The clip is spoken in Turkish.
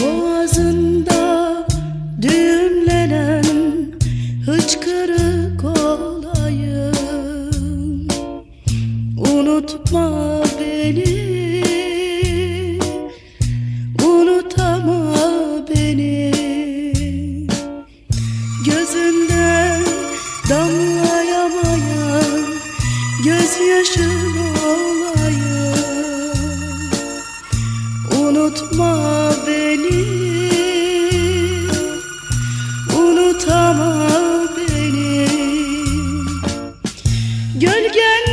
Boğazında düğümlenen hıçkırık olayım. Unutma beni. Gözünde damlayamayan Gözyaşın olayım Unutma beni Unutama beni. Gölgen